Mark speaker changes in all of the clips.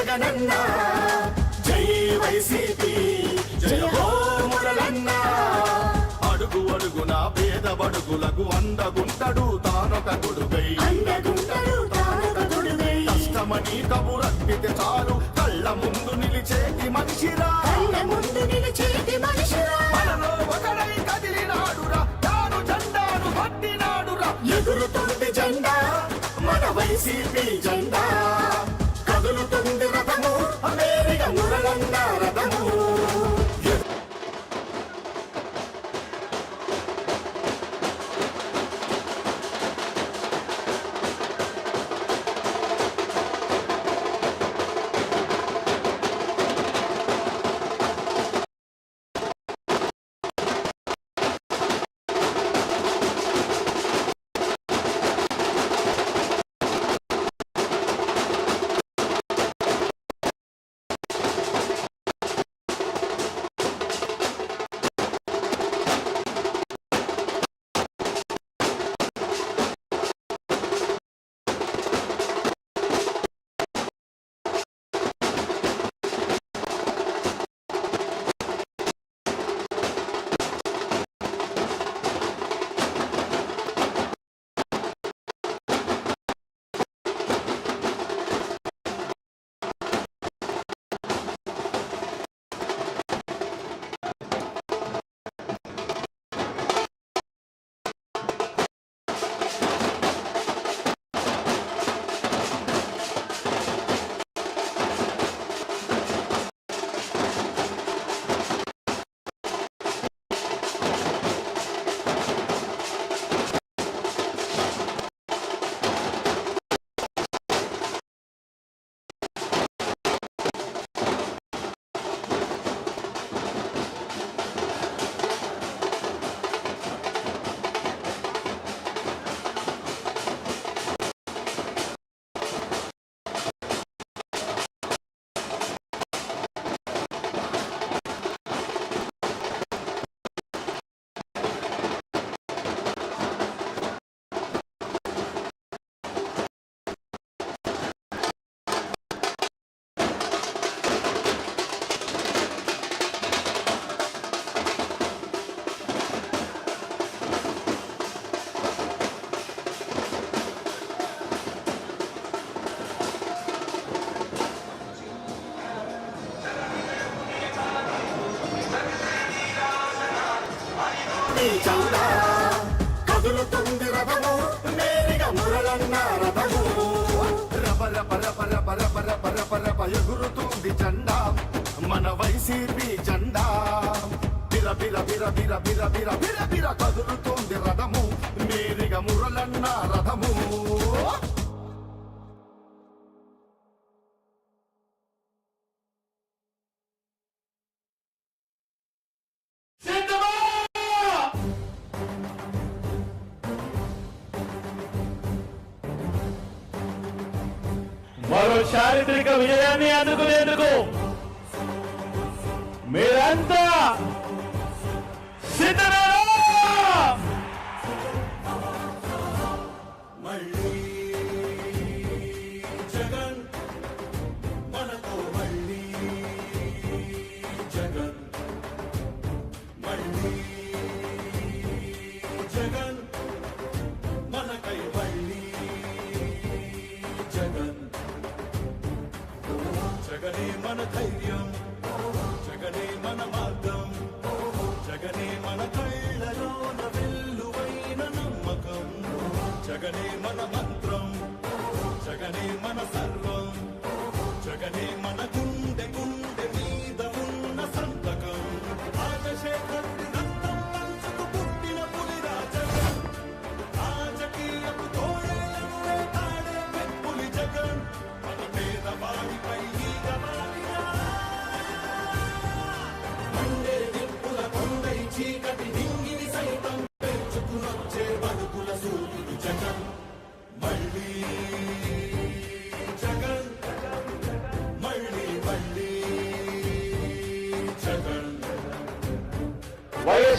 Speaker 1: జగనన్న. జై వైసీపీ జయ మురళన్న అడుగు అడుగున పేద బడుగులకు అందగుంటడు తానొక గుడుగై కష్టమని కబురక్కితే చాలు కళ్ళ ముందు నిలిచేటి మనిషిరా.
Speaker 2: ముందు నిలిచేటి మనిషిరా.
Speaker 1: మనలో ఒకడై కదిలినాడురా తాను జెండాను పట్టినాడురా. ఎగురుతుంది జెండా మన వైసీపీ జెండా. బిర బిర బిర బిర బిర కదులుతోంది రథము. మేరిగ మురలన్న రథము.
Speaker 3: మరో చారిత్రక విజయాన్ని అందుకునేందుకు మీరంతా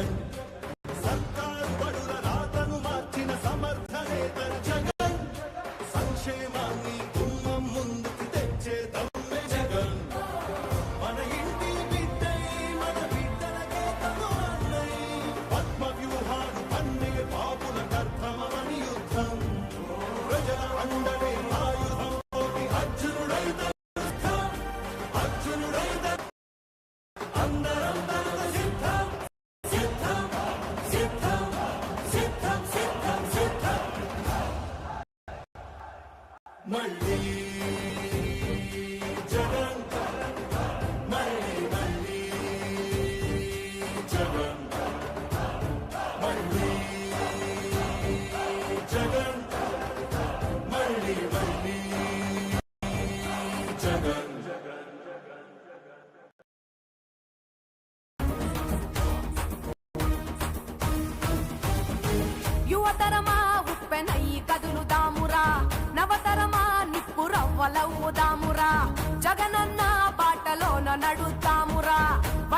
Speaker 1: Thank you. మళ్ళీ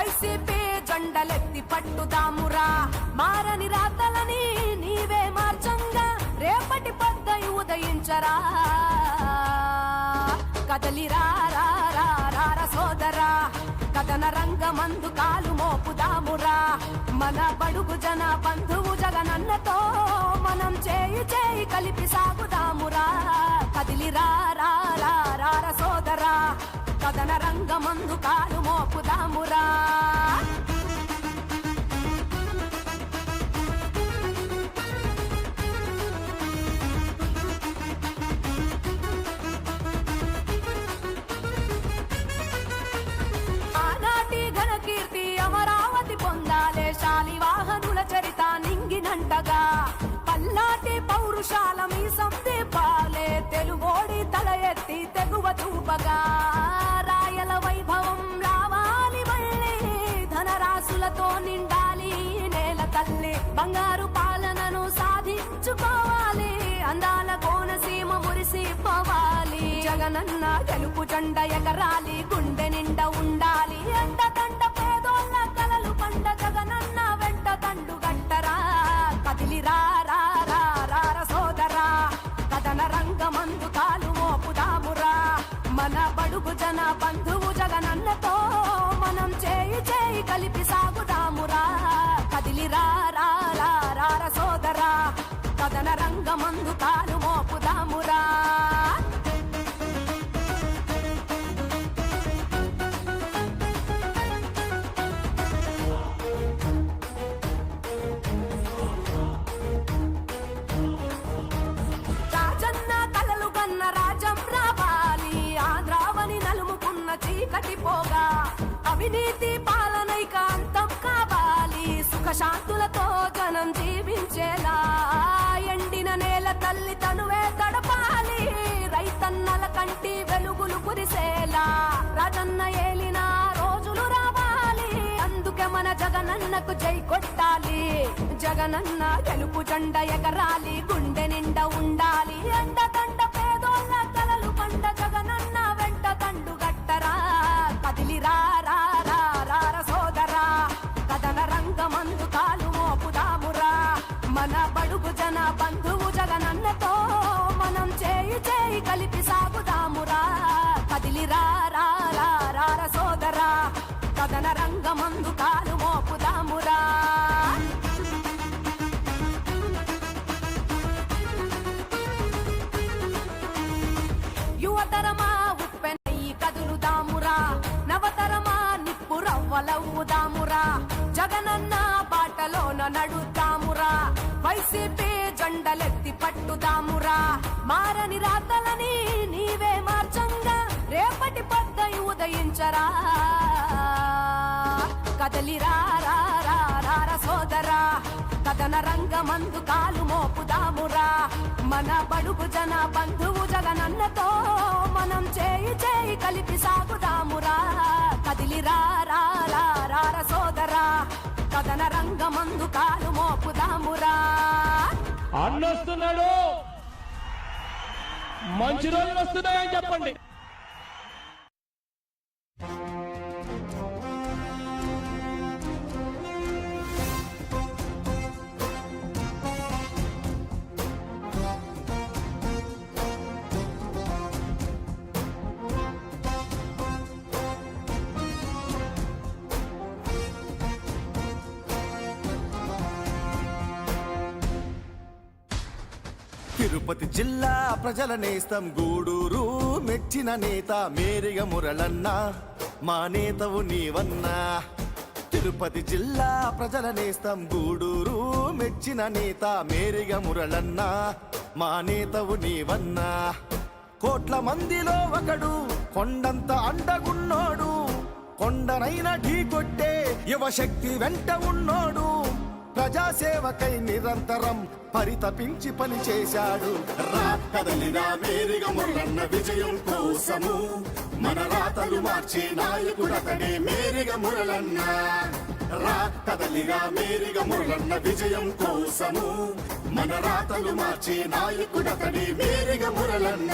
Speaker 4: వైసీపీ జెండలెత్తి పట్టుదామురా. మారని రాతలని నీవే మార్చంగా. రేపటి పొద్దై ఉదయించరా. కదలిరా రా సోదరా. కథన రంగమందు కాలు మోపుదామురా. మన బడుగు జన బంధువు జగనన్నతో మనం చేయి చేయి కలిపి సాగుదామురా. కదిలిరా కథన రంగమందు కాలు మోపుదామురా. ఆనాటి ఘనకీర్తి అమరావతి పొందాలే శాలివాహనుల చరిత నింగినంటగా. పల్లాటి పౌరుషాల మీ సందీపాలే తెలుగోడి తల ఎత్తి తెగువ చూపగా. బంగారు పాలనను సాధించుకోవాలి. అందాల కోనసీమ మురిసిపోవాలి. జగనన్న గెలుపు జెండ ఎగరాలి. గుండె నిండా ఉండాలి. ఎండ దండ పేదోళ్ళ కలలు పండ జగనన్న వెంట దండు గట్టరా. కదిలిరా సోదరా. కథన రంగమందు కాలు మోపుదామురా. మన బడుగు జన బంధువు అవినీతి పాలనైక అంతం కావాలి. సుఖశాంతులతో జనం జీవించేలా. ఎండిన నేల తల్లి తనువే తడపాలి. రైతన్నల కంటి వెలుగులు కురిసేలా. రాజన్న ఏలిన రోజులు రావాలి. అందుకే మన జగనన్నకు జై కొట్టాలి. జగనన్న గెలుపు జెండ ఎగరాలి. గుండె నిండా ఉండ కథన రంగమందు కాలు మోపుదామురా. యువతరమా ఉప్పెనయి కదులుదామురా. నవతరమా నిప్పు రవ్వలవుదామురా జగనన్న బాటలోన నడుద్దామురా. వైసీపీ జెండలెత్తి పట్టుదామురా. మారని రాతలని నీవే మార్చు రేపటి పద్దై ఉదయించరా? కదలిరా సోదరా. కథన రంగమందు కాలు మోపుదామురా. మన బడుగు జన బంధువు జగనన్నతో మనం చేయి చేయి కలిపి సాగుదామురా. కదిలిరా రా సోదరా. కథన రంగమందు కాలు మోపుదామురా.
Speaker 3: అన్నొస్తున్నాడు. మంచి రోజులు వస్తున్నాయని చెప్పండి.
Speaker 1: ప్రజల నేస్తం గూడూరు మెచ్చిన నేత మేరిగ మురళన్న మా నేతవు నీవన్నా. తిరుపతి జిల్లా ప్రజల నేస్తం గూడూరు మెచ్చిన నేత మేరిగ మురళన్న మా నేతవు నీవన్నా. కోట్ల మందిలో ఒకడు కొండంత అండగున్నోడు. కొండనైన ఢీకొట్టే యువశక్తి వెంట ఉన్నోడు. ప్రజాసేవకై నిరంతరం పరితపించి పనిచేశాడు రా కదలిరా మేరిగా మురళన్న విజయం కోసము. మన రాతలు మార్చే నాయకుడతడే మేరిగ మురళన్న. రా కదలిరా మేరిగ మురళన్న విజయం కోసము. మన రాతలు మార్చే నాయకుడతడే మేరిగ మురళన్న.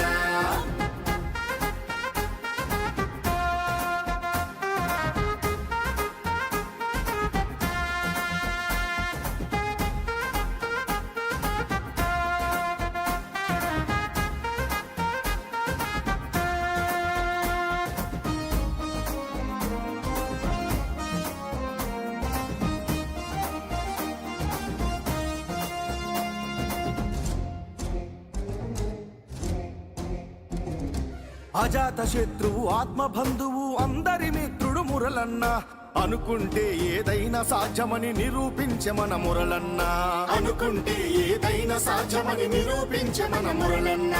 Speaker 1: అజాత శత్రువు ఆత్మ బంధువు అందరి మిత్రుడు మురళన్న. అనుకుంటే ఏదైనా సాధ్యమని నిరూపించే మన మురళన్న. అనుకుంటే ఏదైనా సాధ్యమని నిరూపించే మన మురళన్న.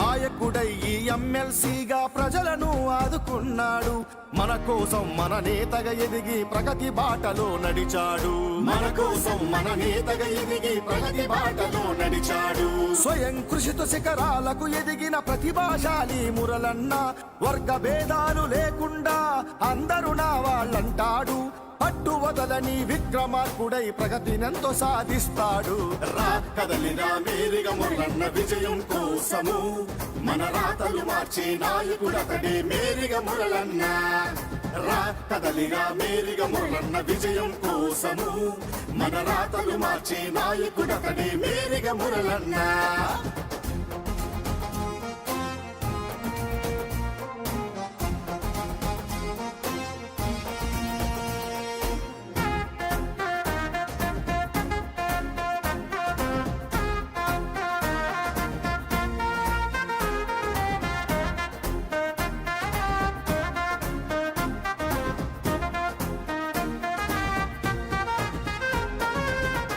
Speaker 1: నాయకుడై ఈ ఎమ్మెల్సీగా ప్రజలను ఆదుకున్నాడు. మన కోసం మన నేతగా ఎదిగి ప్రగతి బాటలో నడిచాడు. మన కోసం మన నేతగా ఎదిగి ప్రగతి బాటలో నడిచాడు. స్వయం కృషితో శిఖరాలకు ఎదిగిన ప్రతిభాశాలి మురళన్న. వర్గ భేదాలు నా అట్టు పట్టు వదలని విక్రమార్కుడై ప్రగతినెంతో సాధిస్తాడు. రా కదలిరా మేరిగ మురళన్న విజయం కోసము. మన రాతలు మార్చే నాయకుడతడే మేరిగ మురళన్న. రా కదలిరా మేరిగ మురళన్న విజయం కోసము. మన రాతలు మార్చే నాయకుడతడే మేరిగ మురళన్న.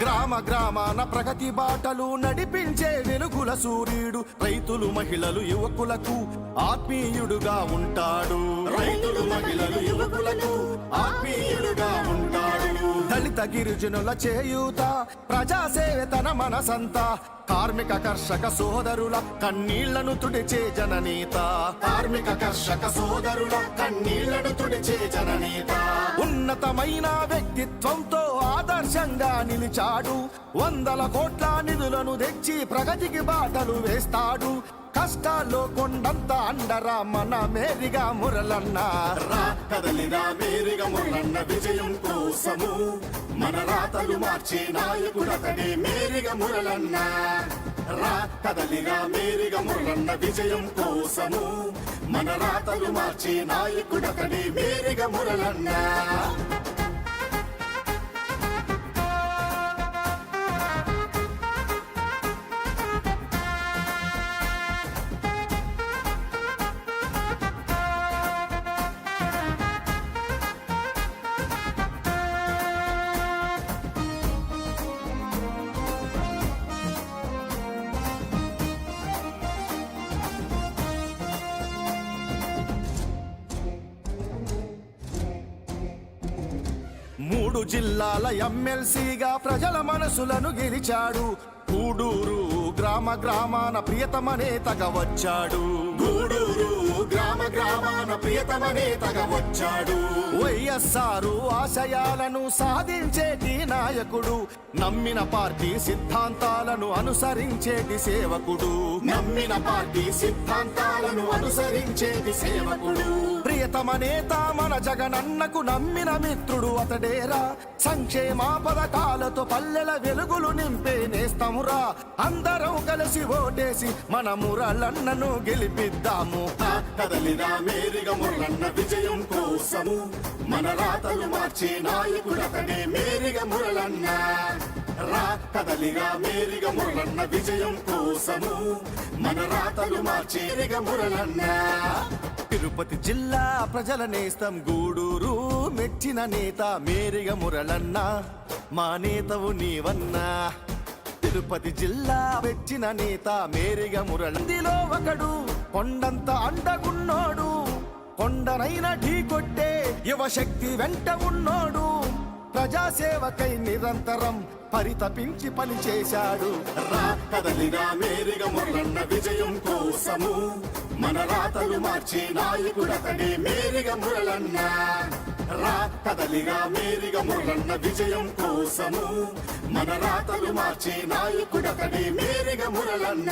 Speaker 1: గ్రామ గ్రామాన ప్రగతి బాటలు నడిపించే వెలుగుల సూర్యుడు. రైతులు మహిళలు యువకులకు ఆత్మీయుడుగా ఉంటాడు. రైతులు మహిళలు యువకులకు ఆత్మీయుడుగా ఉంటాడు. దళిత గిరిజనుల చేయూత ప్రజాసేవ తన మనసంతా కార్మిక కర్షక సోదరుల కన్నీళ్ళను తుడిచే జననీత. కార్మిక కర్షక సోదరుల కన్నీళ్ళను తుడిచే జననీత. ఉన్నతమైన వ్యక్తిత్వంతో ఆదర్శంగా నిలిచాడు. వందల కోట్ల నిధులను తెచ్చి ప్రగతికి బాటలు వేస్తాడు. కష్టాల్లో కొండంత అండరా మన మేరిగా మురళన్న రా కదలిరా మేరిగా మురళన్న విజయం కోసము. మన రాతలు మార్చే నాయకుడతడే మేరిగా మురళన్న రా కదలిరా మేరిగా మురళన్న విజయం కోసము. మన రాతలు మార్చే నాయకుడతడే మేరిగా మురళన్నా జిల్లాల ఎమ్మెల్సీగా ప్రజల మనసులను గెలిచాడు. గూడూరు గ్రామ గ్రామాన ప్రియతమ నేతగా వచ్చాడు. గూడూరు గ్రామ గ్రామాన ప్రియతమ నేతగా వచ్చాడు. వైఎస్ఆర్ ఆశయాలను సాధించేటి నాయకుడు. నమ్మిన పార్టీ సిద్ధాంతాలను అనుసరించేటి సేవకుడు. నమ్మిన పార్టీ సిద్ధాంతాలను అనుసరించేటి సేవకుడు. ప్రియతమ నేత మన జగనన్నకు నమ్మిన మిత్రుడు అతడేరా. సంక్షేమ పథకాలతో పల్లెల వెలుగులు నింపే నేస్తమురా. అందరం కలిసి ఓటేసి మన మురళన్నను గెలిపిద్దాము. ఆ కదలిరా మేరిగా మురళన్న విజయం కోసము. మన రాతలు మార్చే నాయకుడు అతడే మేరిగా మురళన్న. రా కదలిగా మేరిగా మురళన్న విజయం కోసము. మన రాతలు మార్చేరిగా మురళన్న. తిరుపతి జిల్లా ప్రజల నేస్తం గూడూరు. మెచ్చిన నేత మేరిగ మురళన్న మా నేతవు నీవన్నా. తిరుపతి జిల్లా మెచ్చిన నేత మేరిగ మురళందిలో ఒకడు కొండంత అండగున్నోడు. కొండనైన ఢీ కొట్టే యువశక్తి వెంట ఉన్నోడు. ప్రజాసేవకై నిరంతరం పరితపించి పనిచేశాడు. రా కదలిగా మేరిగా మురళన్న విజయం కోసము. మన రాతలు మార్చి నాయకుడతడే మేరిగా మురళన్న. రా కదలిగా మేరిగా మురళన్న విజయం కోసము. మన రాతలు మార్చి నాయకుడతడే మేరిగా మురళన్న.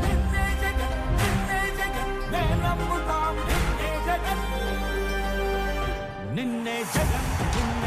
Speaker 5: నమ్ముతాం నిన్నే జగన్ నిన్నే జగన్ నిన్నే